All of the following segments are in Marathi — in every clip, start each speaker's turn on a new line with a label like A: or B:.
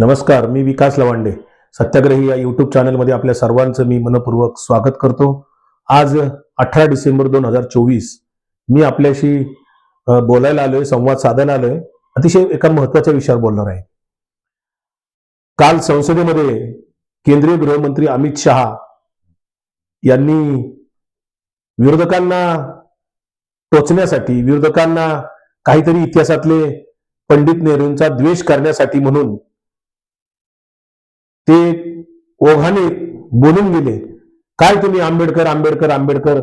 A: नमस्कार मी विकास लवांडे. सत्याग्रही या युट्यूब चॅनलमध्ये आपल्या सर्वांचं मी मनपूर्वक स्वागत करतो. आज अठरा डिसेंबर दोन हजार चोवीस मी आपल्याशी बोलायला आलोय संवाद साधायला आलोय. अतिशय एका महत्त्वाच्या विषयावर बोलणार आहे. काल संसदेमध्ये केंद्रीय गृहमंत्री अमित शहा यांनी विरोधकांना टोचण्यासाठी विरोधकांना काहीतरी इतिहासातले पंडित नेहरूंचा द्वेष करण्यासाठी म्हणून ते ओघाने बोलून गेले. काय तुम्ही आंबेडकर आंबेडकर आंबेडकर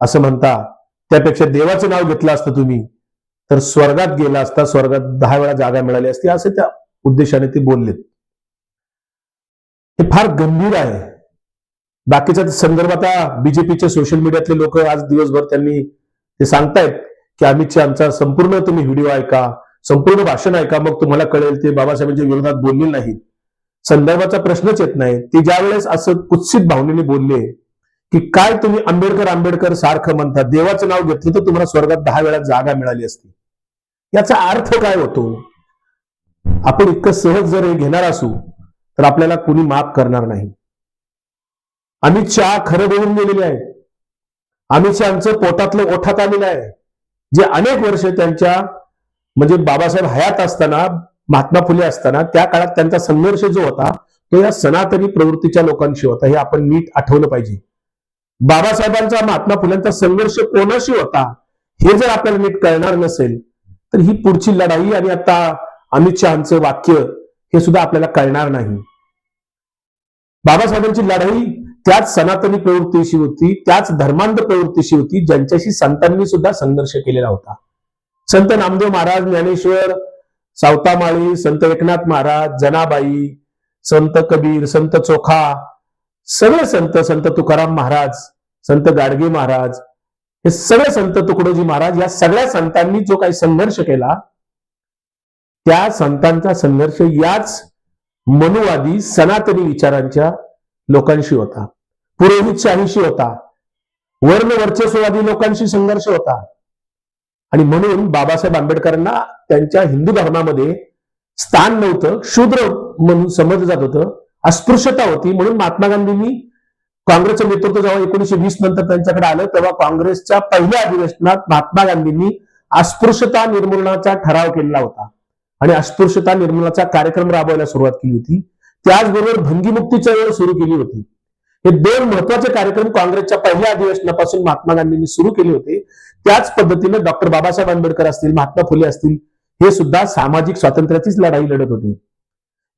A: असं म्हणता? त्यापेक्षा देवाचं नाव घेतलं असतं तुम्ही. तर स्वर्गात गेला असता स्वर्गात दहा वेळा जागा मिळाली असती असे त्या उद्देशाने ते बोललेत. हे फार गंभीर आहे. बाकीच्या संदर्भात बीजेपीच्या सोशल मीडियातले लोक आज दिवसभर त्यांनी ते सांगतायत की अमित आमचा संपूर्ण तुम्ही व्हिडिओ ऐका संपूर्ण भाषण ऐका मग तुम्हाला कळेल ते बाबासाहेबांच्या विरोधात बोलले नाहीत. संदर्भाचा प्रश्नच येत नाही. ते ज्यावेळेस असं कुत्सित भावनेने बोलले की काय तुम्ही आंबेडकर आंबेडकर सारखं म्हणता? देवाचं नाव घेतलं तर तुम्हाला स्वर्गात दहा वेळा जागा मिळाली असती. याचा अर्थ काय होतो? आपण इतकं सहज जर हे घेणार असू तर आपल्याला कुणी माफ करणार नाही. अमित शहा खरं बोलून गेलेले आहेत. अमित शहाचं पोटातलं ओठात आलेलं आहे. जे अनेक वर्ष त्यांच्या म्हणजे बाबासाहेब हयात असताना महात्मा फुले असताना त्या काळात त्यांचा संघर्ष जो होता तो या सनातनी प्रवृत्तीच्या लोकांशी होता. हे आपण नीट आठवलं पाहिजे. बाबासाहेबांचा महात्मा फुल्यांचा संघर्ष कोणाशी होता हे जर आपल्याला नीट कळणार नसेल तर ही पुढची लढाई आणि आता अमित शहाचं वाक्य हे सुद्धा आपल्याला कळणार नाही. बाबासाहेबांची लढाई त्याच सनातनी प्रवृत्तीशी होती त्याच धर्मांध प्रवृत्तीशी होती ज्यांच्याशी संतांनी सुद्धा संघर्ष केलेला होता. संत नामदेव महाराज ज्ञानेश्वर सावतामाळी संत एकनाथ महाराज जनाबाई संत कबीर संत चोखा सगळे संत संत तुकाराम महाराज संत गाडगे महाराज हे सगळे संत तुकडोजी महाराज या सगळ्या संतांनी जो काही संघर्ष केला त्या संतांचा संघर्ष याच मनुवादी सनातनी विचारांच्या लोकांशी होता. पुरोहितशाहीशी होता. वर्ण वर्चस्ववादी लोकांशी संघर्ष होता. आणि म्हणून बाबासाहेब आंबेडकरांना त्यांच्या हिंदू धर्मामध्ये स्थान नव्हतं शूद्र म्हणून समजलं जात होतं अस्पृश्यता होती. म्हणून महात्मा गांधींनी काँग्रेसचं नेतृत्व जेव्हा एकोणीशे वीस नंतर त्यांच्याकडे आलं तेव्हा काँग्रेसच्या पहिल्या अधिवेशनात महात्मा गांधींनी अस्पृश्यता निर्मूलनाचा ठराव केलेला होता. आणि अस्पृश्यता निर्मूलनाचा कार्यक्रम राबवायला सुरुवात केली होती. त्याचबरोबर भंगीमुक्ती चळवळ सुरू केली होती. हे दोन महत्त्वाचे कार्यक्रम काँग्रेसच्या पहिल्या अधिवेशनापासून महात्मा गांधींनी सुरू केले होते. त्याच पद्धतीने डॉक्टर बाबासाहेब आंबेडकर असतील महात्मा फुले असतील हे सुद्धा सामाजिक स्वातंत्र्याचीच लढाई लढत होते.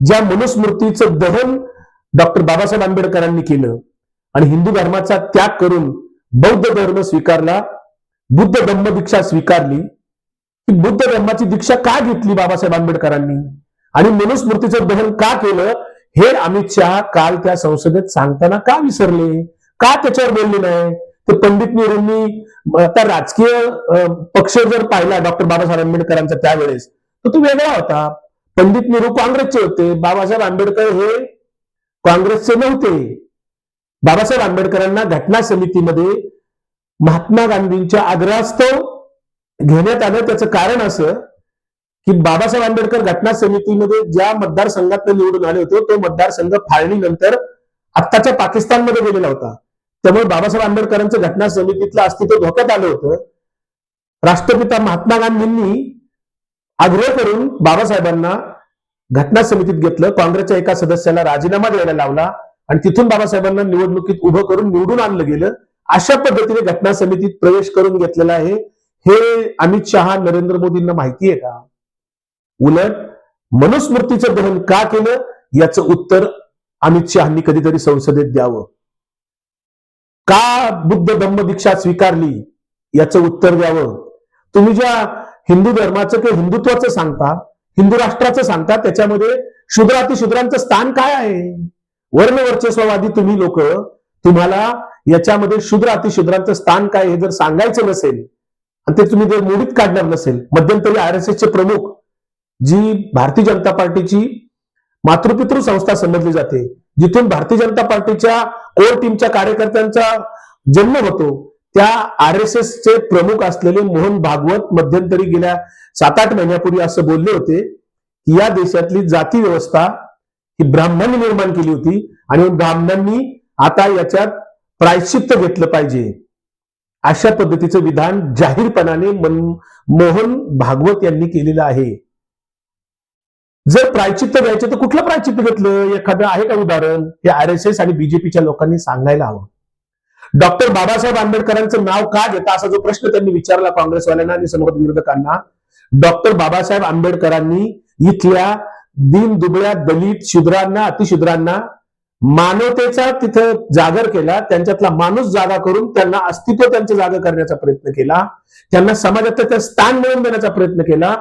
A: ज्या मनुस्मृतीचं दहन डॉक्टर बाबासाहेब आंबेडकरांनी केलं आणि हिंदू धर्माचा त्याग करून बौद्ध धर्म स्वीकारला बुद्ध धम्म दीक्षा स्वीकारली की बुद्ध धर्माची दीक्षा का घेतली बाबासाहेब आंबेडकरांनी? आणि मनुस्मृतीचं दहन का केलं? हे अमित शहा काल त्या संसदेत सांगताना का विसरले? का त्याच्यावर बोलले नाही? ते पंडित नेहरूंनी आता राजकीय पक्ष जर पाहिला डॉक्टर बाबासाहेब आंबेडकरांचा त्यावेळेस तर तो वेगळा होता. पंडित नेहरू काँग्रेसचे होते. बाबासाहेब आंबेडकर हे काँग्रेसचे नव्हते. बाबासाहेब आंबेडकरांना घटना समितीमध्ये महात्मा गांधींच्या आग्रहास्तव घेण्यात आलं. त्याचं कारण असं की बाबासाहेब आंबेडकर घटना समितीमध्ये ज्या मतदारसंघात निवडून आले होते तो मतदारसंघ फाळणीनंतर आत्ताच्या पाकिस्तानमध्ये गेलेला होता. त्यामुळे बाबासाहेब आंबेडकरांचं घटना समितीतलं अस्तित्व धोक्यात आलं होतं. राष्ट्रपिता महात्मा गांधींनी आग्रह करून बाबासाहेबांना घटना समितीत घेतलं. काँग्रेसच्या एका सदस्याला राजीनामा द्यायला लावला आणि तिथून बाबासाहेबांना निवडणुकीत उभं करून निवडून आणलं गेलं. अशा पद्धतीने घटना समितीत प्रवेश करून घेतलेला आहे. हे अमित शहा नरेंद्र मोदींना माहिती आहे का? उलट मनुस्मृतीचं दहन का केलं? याचं उत्तर अमित शहानी कधीतरी संसदेत द्यावं. का बुद्ध धम्म दीक्षा स्वीकारली याचं उत्तर द्यावं. तुम्ही ज्या हिंदू धर्माचं किंवा हिंदुत्वाचं सांगता हिंदू राष्ट्राचं सांगता त्याच्यामध्ये शूद्रातिशूद्रांचं स्थान काय आहे? वर्ण वर्चस्ववादी तुम्ही लोक तुम्हाला याच्यामध्ये शूद्र अतिशूद्रांचं स्थान काय हे जर सांगायचं नसेल आणि ते तुम्ही जर मोडीत काढणार नसेल मध्यंतरी आर एस एसचे प्रमुख जी भारतीय जनता पार्टीची मातृपितृ संस्था समजली जाते. जिथून भारतीय जनता पार्टीच्या कोर टीमच्या कार्यकर्त्यांचा जन्म होतो त्या आर एस एसचे प्रमुख असलेले मोहन भागवत मध्यंतरी गेल्या सात आठ महिन्यापूर्वी असं बोलले होते की या देशातली जाती व्यवस्था ही ब्राह्मणांनी निर्माण केली होती आणि ब्राह्मणांनी आता याच्यात प्रायश्चित्त घेतलं पाहिजे. अशा पद्धतीचं विधान जाहीरपणाने मन- मोहन भागवत यांनी केलेलं आहे. जर प्रायचित्त घ्यायचं तर कुठलं प्रायचित्त घेतलं? एखादं आहे का उदाहरण? हे आर एस एस आणि बीजेपीच्या लोकांनी सांगायला हवं. डॉक्टर बाबासाहेब आंबेडकरांचं नाव का घेता? असा जो प्रश्न त्यांनी विचारला काँग्रेसवाल्यांना आणि समोर विरोधकांना. डॉक्टर बाबासाहेब आंबेडकरांनी इथल्या दीन दुबळ्या दलित शुद्रांना अतिशुद्रांना मानवतेचा तिथं जागर केला. त्यांच्यातला माणूस जागा करून त्यांना अस्तित्व त्यांचं जागा करण्याचा प्रयत्न केला. त्यांना समाजात त्याचं स्थान मिळवून देण्याचा प्रयत्न केला.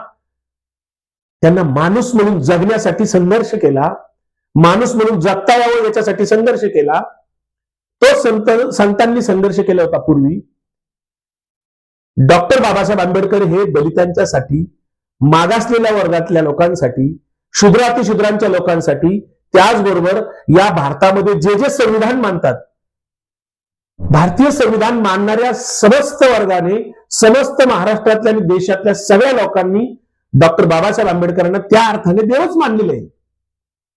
A: त्यांना माणूस म्हणून जगण्यासाठी संघर्ष केला माणूस म्हणून जगता यावं याच्यासाठी संघर्ष केला. तो संत संतांनी संघर्ष केला होता पूर्वी. डॉक्टर बाबासाहेब आंबेडकर हे दलितांच्यासाठी मागासलेल्या वर्गातल्या लोकांसाठी शूद्रातिशूद्रांच्या लोकांसाठी त्याचबरोबर या भारतामध्ये जे जे संविधान मानतात भारतीय संविधान मानणाऱ्या समस्त वर्गाने समस्त महाराष्ट्रातल्या आणि देशातल्या सगळ्या लोकांनी डॉक्टर बाबासाहेब आंबेडकरांना त्या अर्थाने देवच मानलेलं आहे.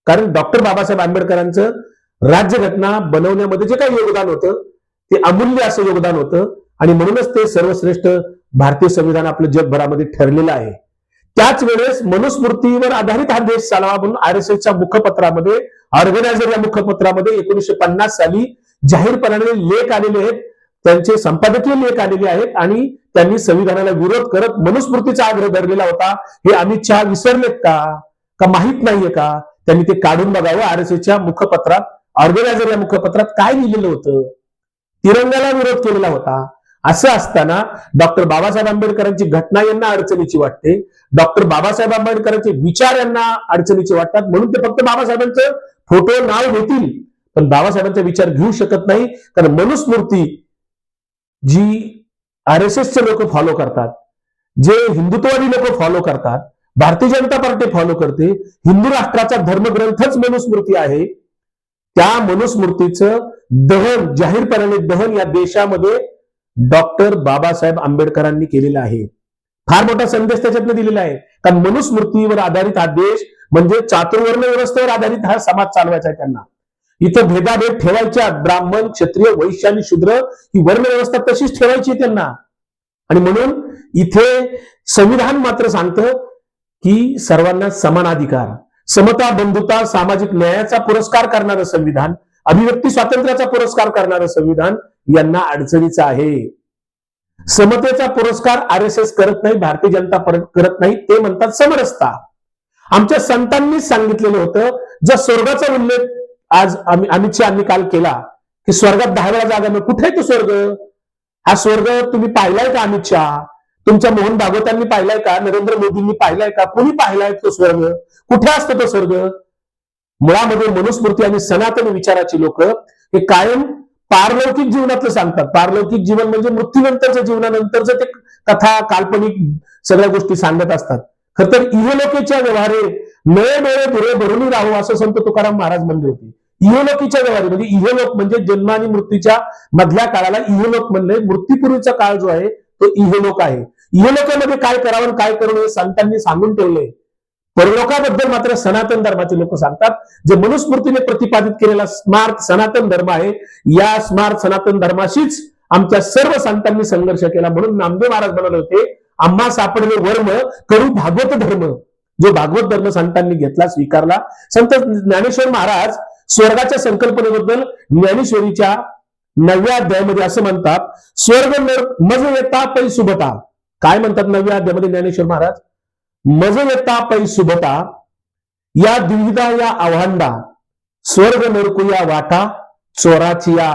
A: कारण डॉक्टर बाबासाहेब आंबेडकरांचं राज्यघटना बनवण्यामध्ये जे काही योगदान होतं ते अमूल्य असं योगदान होतं. आणि म्हणूनच ते सर्वश्रेष्ठ भारतीय संविधान आपलं जगभरामध्ये ठरलेलं आहे. त्याच वेळेस मनुस्मृतीवर आधारित हा देश चालावा म्हणून आर एस एसच्या मुखपत्रामध्ये ऑर्गनायझर या मुखपत्रामध्ये एकोणीशे पन्नास साली जाहीरपणाने लेख आलेले आहेत. त्यांचे संपादकीय लेख आलेले आहेत. आणि त्यांनी संविधानाला विरोध करत मनुस्मृतीचा आग्रह धरलेला होता. हे अमित शहा विसरलेत का? का माहीत नाहीये का? त्यांनी ते काढून बघावं. आर मुखपत्रात ऑर्गनायझर या मुखपत्रात काय लिहिलेलं होतं? तिरंगाला विरोध केलेला होता. असं असताना डॉक्टर बाबासाहेब आंबेडकरांची घटना यांना अडचणीची वाटते. डॉक्टर बाबासाहेब आंबेडकरांचे विचार यांना अडचणीचे वाटतात. म्हणून ते फक्त बाबासाहेबांचं फोटो नाव घेतील. पण बाबासाहेबांचा विचार घेऊ शकत नाही. कारण मनुस्मृती जी आर एस एसचे लोक फॉलो करतात. जे हिंदुत्ववादी लोक फॉलो करतात भारतीय जनता पार्टी फॉलो करते हिंदू राष्ट्राचा धर्मग्रंथच मनुस्मृती आहे. त्या मनुस्मृतीचं दहन जाहीरपणाने दहन या देशामध्ये डॉक्टर बाबासाहेब आंबेडकरांनी केलेलं आहे. फार मोठा संदेश त्याच्यातनं दिलेला आहे. कारण मनुस्मृतीवर आधारित हा देश म्हणजे चातुर्वर्ण व्यवस्थेवर आधारित हा समाज चालवायचा आहे त्यांना. इथं भेदाभेद ठेवायच्या ब्राह्मण क्षत्रिय वैश्य आणि शूद्र ही वर्ण व्यवस्था तशीच ठेवायची त्यांना. आणि म्हणून इथे संविधान मात्र सांगतं की सर्वांना समान अधिकार समता बंधुता सामाजिक न्यायाचा पुरस्कार करणारं संविधान अभिव्यक्ती स्वातंत्र्याचा पुरस्कार करणारं संविधान यांना अडचणीचं आहे. समतेचा पुरस्कार आर एस एस करत नाही भारतीय जनता करत नाही ते म्हणतात समरसता. आमच्या संतांनीच सांगितलेलं होतं ज्या स्वर्गाचा उल्लेख आज आम्ही अमित शहानी काल केला की स्वर्गात दहा वेळा जागा मिळेल कुठे आहे तो स्वर्ग? हा स्वर्ग तुम्ही पाहिलाय का अमित शहा? तुमच्या मोहन भागवतांनी पाहिलाय का? नरेंद्र मोदींनी पाहिलाय का? कोणी पाहिलाय तो स्वर्ग? कुठे असतो तो स्वर्ग? मुळामध्ये मनुस्मृती आणि सनातन विचाराची लोक हे कायम पारलौकिक जीवनातलं सांगतात. पारलौकिक जीवन म्हणजे मृत्यूनंतरचं जीवनानंतरचं ते कथा काल्पनिक सगळ्या गोष्टी सांगत असतात. खर तर इहलोकेच्या व्यवहारे नळे मेळे दुरे भरून राहू असं संत तुकाराम महाराज म्हणले होते. इहोलोकीच्या व्यवहारी म्हणजे इहोलोक म्हणजे जन्म आणि मृत्यूच्या मधल्या काळाला इहोलोक म्हणले. मृत्यूपूर्वीचा काळ जो आहे तो इहोलोक आहे. इहोलोकामध्ये काय करावं आणि काय करू हे संतांनी सांगून ठेवले. परलोकाबद्दल मात्र सनातन धर्माचे लोक सांगतात. जे मनुस्मृतीने प्रतिपादित केलेला स्मार्ट सनातन धर्म आहे या स्मार्ट सनातन धर्माशीच आमच्या सर्व संतांनी संघर्ष केला म्हणून नामदेव महाराज म्हणाले होते आम्हा सापडले वर्म करू भागवत धर्म. जो भागवत धर्म संतांनी घेतला स्वीकारला. संत ज्ञानेश्वर महाराज स्वर्गाच्या संकल्पनेबद्दल ज्ञानेश्वरीच्या नवव्या अध्यायामध्ये असं म्हणतात स्वर्ग नर मज येता पै सुभता. काय म्हणतात नवव्या अध्यायामध्ये ज्ञानेश्वर महाराज? मज येता पै सुभता या द्विविधा या आव्हांडा स्वर्ग नरकू या वाटा चोराची या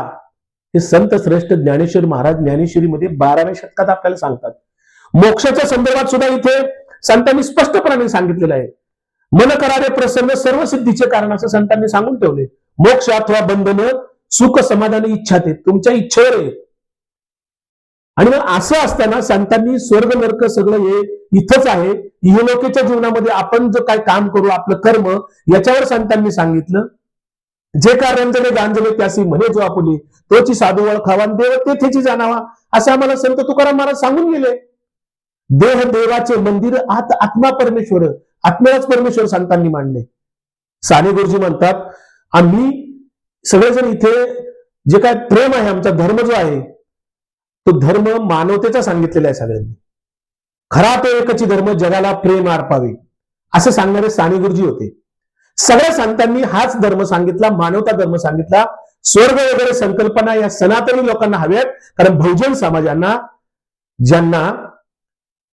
A: हे संत श्रेष्ठ ज्ञानेश्वर महाराज ज्ञानेश्वरीमध्ये बाराव्या शतकात आपल्याला सांगतात. मोक्षाच्या संदर्भात सुद्धा इथे संतांनी स्पष्टपणाने सांगितलेलं आहे. मन करारे प्रसन्न सर्व सिद्धीचे कारण असं संतांनी सांगून ठेवले. मोक्ष अथवा बंधन सुख समाधान इच्छा ते तुमच्या इच्छेवर आहे. आणि मग असं असताना संतांनी स्वर्ग नरक सगळं हे इथंच आहे. इहलोकेच्या जीवनामध्ये आपण जो काय काम करू आपलं कर्म याच्यावर संतांनी सांगितलं. जे का रंजले गांजले त्यासी म्हणे जो आपुली तोची साधू ओळखावा देव तेथेची जाणावा. असं आम्हाला संत तुकाराम महाराज सांगून गेले. देह देवाचे मंदिर आत आत्मा परमेश्वर आत्म्यालाच परमेश्वर संतांनी मांडले. साने गुरुजी म्हणतात आम्ही सगळेजण इथे जे काय प्रेम आहे आमचा धर्म जो आहे तो धर्म मानवतेचा सांगितलेला आहे सगळ्यांनी. खरा तो एकची धर्म जगाला प्रेम अर्पावे. असं सांगणारे साने गुरुजी होते. सगळ्या संतांनी हाच धर्म सांगितला मानवता धर्म सांगितला. स्वर्ग वगैरे संकल्पना या सनातनी लोकांना हव्यात कारण बहुजन समाजांना ज्यांना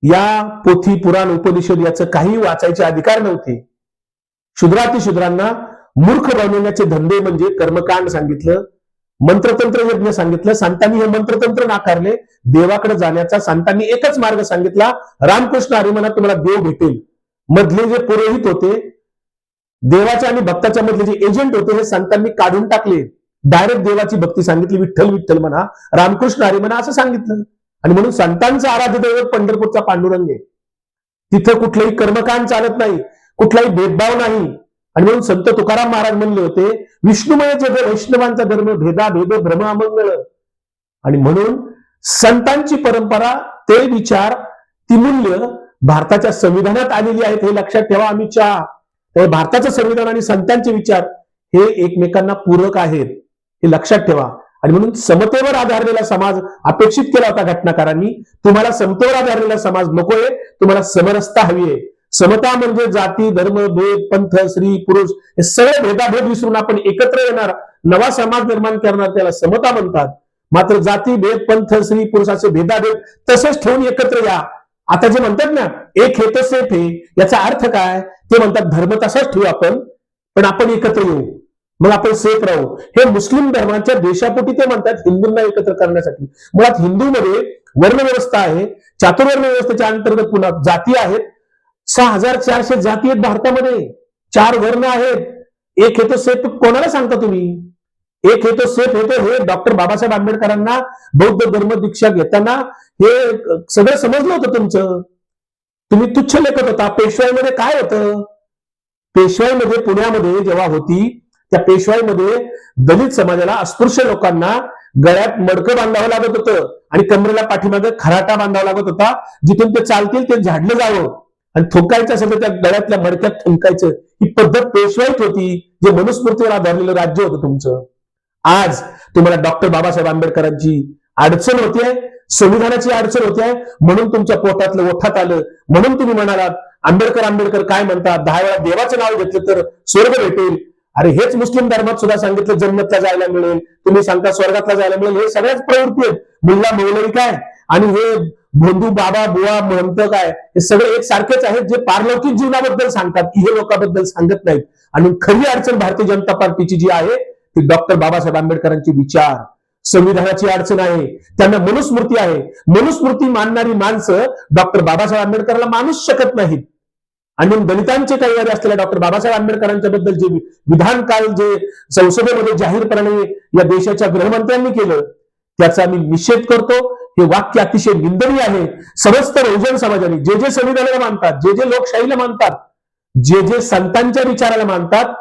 A: या पोथी पुराण उपनिषद याचं काही वाचायचे अधिकार नव्हते. शूद्रातिशूद्रांना मूर्ख बनवण्याचे धंदे म्हणजे कर्मकांड सांगितलं मंत्रतंत्र यज्ञ सांगितलं संतांनी हे मंत्रतंत्र नाकारले देवाकडे जाण्याचा संतांनी एकच मार्ग सांगितला रामकृष्ण हरी तुम्हाला देव भेटेल. मधले जे पुरोहित होते देवाच्या आणि भक्ताच्या मधले जे एजंट होते हे संतांनी काढून टाकले. डायरेक्ट देवाची भक्ती सांगितली विठ्ठल विठ्ठल म्हणा रामकृष्ण हरी म्हणा असं सांगितलं. आणि म्हणून संतांचं आराध्य दैवत पंढरपूरचा पांडुरंग आहे. तिथं कुठलंही कर्मकांड चालत नाही कुठलाही भेदभाव नाही. आणि म्हणून संत तुकाराम महाराज म्हणले होते विष्णुमय जग वैष्णवांचा धर्म भेदा भेद भ्रम अमंगळ. आणि म्हणून संतांची परंपरा ते विचार ती मूल्य भारताच्या संविधानात आलेली आहेत हे लक्षात ठेवा आम्ही शहा त्यामुळे भारताचं संविधान आणि संतांचे विचार हे एकमेकांना पूरक आहेत हे लक्षात ठेवा. आणि म्हणून समतेवर आधारलेला समाज अपेक्षित केला होता घटनाकारांनी. तुम्हाला समतेवर आधारलेला समाज नकोय तुम्हाला समरसता हवी आहे. समता म्हणजे जाती धर्म भेद पंथ स्त्री पुरुष हे सगळे भेदाभेद विसरून आपण एकत्र येणार नवा समाज निर्माण करणार त्याला समता म्हणतात. मात्र जाती भेद पंथ स्त्री पुरुष असे भेदाभेद तसेच ठेवून एकत्र या. आता जे म्हणतात ना एक हे तर सेफ हे याचा अर्थ काय? ते म्हणतात धर्म तसाच ठेवू आपण पण आपण एकत्र येऊ. मग आपण सेफ राहू. हे मुस्लिम धर्माच्या देशापोटी ते म्हणतात हिंदूंना एकत्र करण्यासाठी. मुळात हिंदूमध्ये वर्णव्यवस्था आहे. चातुर्वर्ण व्यवस्थेच्या अंतर्गत पुन्हा जाती आहेत. सहा हजार चारशे जाती आहेत भारतामध्ये. चार वर्ण आहेत. एक हेतू सेफ कोणाला सांगता तुम्ही? एक हेतू सेफ येतो हे डॉक्टर बाबासाहेब आंबेडकरांना बौद्ध धर्म दीक्षा घेताना हे सगळं समजलं होतं तुमचं. तुम्ही तुच्छ लेखत होता. पेशवाईमध्ये काय होतं? पेशवाईमध्ये पुण्यामध्ये जेव्हा होती त्या पेशवाईमध्ये दलित समाजाला अस्पृश्य लोकांना गळ्यात मडकं बांधावं लागत होतं आणि कमरेला पाठीमागे खराटा बांधावा लागत होता. जिथून ते चालतील ते झाडलं जावं. आणि थुंकायचं असेल तर त्या गळ्यातल्या मडक्यात थुंकायचं. ही पद्धत पेशवाईत होती जे मनुस्मृतीवर आधारलेलं राज्य होतं तुमचं. आज तुम्हाला डॉक्टर बाबासाहेब आंबेडकरांची अडचण होतीये संविधानाची अडचण होतीये म्हणून तुमच्या पोटातलं ओठात आलं. म्हणून तुम्ही म्हणालात आंबेडकर आंबेडकर काय म्हणतात? दहा वेळा देवाचं नाव घेतलं तर स्वर्ग भेटेल. अरे हेच मुस्लिम धर्मात सुद्धा सांगितलं जन्मतला जायला मिळेल. तुम्ही सांगता स्वर्गातला जायला मिळेल. हे सगळ्याच प्रवृत्ती आहेत. मुलगा मौलवी काय? आणि हे भोंदू बाबा बुवा महंत काय? हे सगळे एक सारखेच आहेत जे पारलौकिक जीवनाबद्दल सांगतात. हे लोकांबद्दल सांगत नाहीत. आणि खरी अडचण भारतीय जनता पार्टीची जी आहे ती डॉक्टर बाबासाहेब आंबेडकरांचे विचार. संविधानाची अडचण आहे. त्यांना मनुस्मृती आहे. मनुस्मृती मानणारी माणसं डॉक्टर बाबासाहेब आंबेडकरला मानूच शकत नाहीत. आणि म्हणून दलितांचे कैवारी असलेल्या डॉक्टर बाबासाहेब आंबेडकरांच्या बद्दल जे विधान काल जे संसदेमध्ये जाहीरपणाने या देशाच्या गृहमंत्र्यांनी केलं त्याचा मी निषेध करतो. हे वाक्य अतिशय निंदनीय आहे. समस्त बहुजन समाजाने जे जे संविधानाला मानतात जे जे लोकशाहीला मानतात जे जे संतांच्या विचाराला मानतात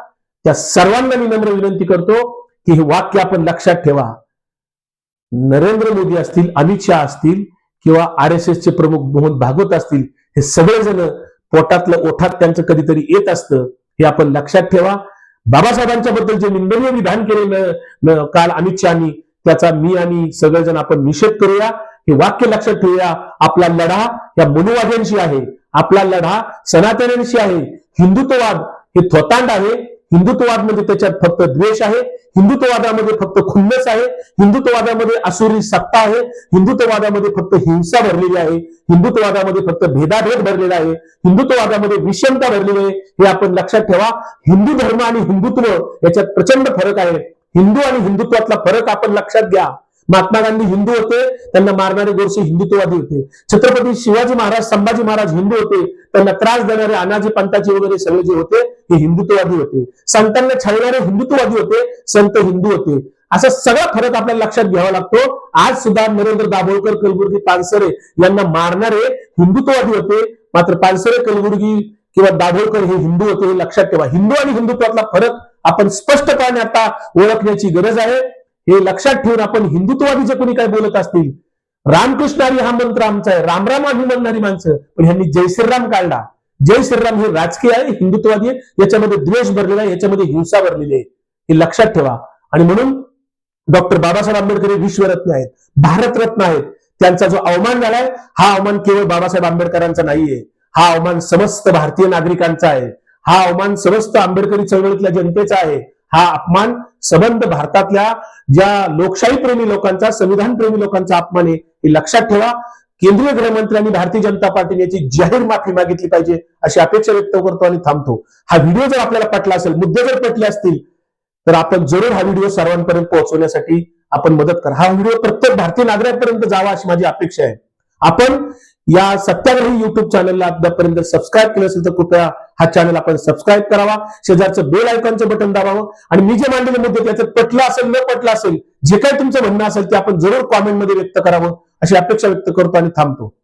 A: त्या सर्वांना मी नम्र विनंती करतो की हे वाक्य आपण लक्षात ठेवा. नरेंद्र मोदी असतील अमित शहा असतील किंवा आर एस एसचे प्रमुख मोहन भागवत असतील हे सगळेजण पोटातलं ओठात त्यांचं कधीतरी येत असतं हे आपण लक्षात ठेवा. बाबासाहेबांच्या बद्दल जे निंदनीय विधान केलेलं काल अमित शहानी त्याचा मी आणि सगळेजण आपण निषेध करूया. हे वाक्य लक्षात ठेवूया. आपला लढा या मनुवाद्यांशी आहे. आपला लढा सनातन्यांशी आहे. हिंदुत्ववाद हे थोतांड आहे. हिंदुत्ववाद म्हणजे त्याच्यात फक्त द्वेष आहे हिंदुत्ववादामध्ये फक्त खुन्नस आहे हिंदुत्ववादामध्ये असुरी सत्ता आहे हिंदुत्ववादामध्ये फक्त हिंसा भरलेली आहे हिंदुत्ववादामध्ये फक्त भेदाभेद भरलेला आहे हिंदुत्ववादामध्ये विषमता भरलेली आहे हे आपण लक्षात ठेवा. हिंदू धर्म आणि हिंदुत्व याच्यात प्रचंड फरक आहे. हिंदू आणि हिंदुत्वातला फरक आपण लक्षात घ्या. महात्मा गांधी हिंदू होते त्यांना मारणारे गोरसे हिंदुत्ववादी होते. छत्रपती शिवाजी महाराज संभाजी महाराज हिंदू होते त्यांना त्रास देणारे अनाजी पंताजी वगैरे सगळे जे होते हे हिंदुत्ववादी होते. संतांना छळणारे हिंदुत्ववादी होते संत हिंदू होते. असा सगळा फरक आपल्याला लक्षात घ्यावा लागतो. आज सुद्धा नरेंद्र दाभोळकर कलबुर्गी पानसरे यांना मारणारे हिंदुत्ववादी होते. मात्र पानसरे कलबुर्गी किंवा दाभोळकर हे हिंदू होते हे लक्षात ठेवा. हिंदू आणि हिंदुत्वातला फरक आपण स्पष्टपणे आता ओळखण्याची गरज आहे. हे लक्षात ठेवून आपण हिंदुत्ववादी जे कोणी काय बोलत असतील? रामकृष्ण हरी हा मंत्र आमचा आहे. रामराम आम्ही म्हणणारी माणसं. पण ह्यांनी जय श्रीराम काढला. जय श्रीराम हे राजकीय आहे हिंदुत्ववादी आहे याच्यामध्ये द्वेष भरलेला आहे याच्यामध्ये हिंसा भरलेली आहे. हे लक्षात ठेवा. आणि म्हणून डॉक्टर बाबासाहेब आंबेडकर हे विश्वरत्न आहेत भारतरत्न आहेत. त्यांचा जो अवमान झालाय हा अवमान केवळ बाबासाहेब आंबेडकरांचा नाहीये. हा अवमान समस्त भारतीय नागरिकांचा आहे. हा अवमान समस्त आंबेडकरी चळवळीतल्या जनतेचा आहे. हा अपमान सबंध भारतातल्या ज्या लोकशाही प्रेमी लोकांचा संविधान प्रेमी लोकांचा अपमान आहे हे लक्षात ठेवा. केंद्रीय गृहमंत्री आणि भारतीय जनता पार्टीने याची जाहीर माफी मागितली पाहिजे अशी अपेक्षा व्यक्त करतो आणि थांबतो. हा व्हिडिओ जर आपल्याला पटला असेल मुद्दे जर पटले असतील तर आपण जरूर हा व्हिडिओ सर्वांपर्यंत पोहोचवण्यासाठी आपण मदत करा. हा व्हिडिओ प्रत्येक भारतीय नागरिकांपर्यंत जावा अशी माझी अपेक्षा आहे. आपण या सत्याग्रही युट्यूब चॅनलला आतापर्यंत सबस्क्राईब केलं असेल तर कृपया हा चॅनल आपण सबस्क्राईब करावा. शेजारचं बेल आयकॉनचं बटन दाबावं. आणि मी जे मांडलेले मुद्दे त्याचं पटलं असेल न पटलं असेल जे काही तुमचं म्हणणं असेल ते आपण जरूर कॉमेंटमध्ये व्यक्त करावं. अशी अपेक्षा व्यक्त करतो आणि थांबतो.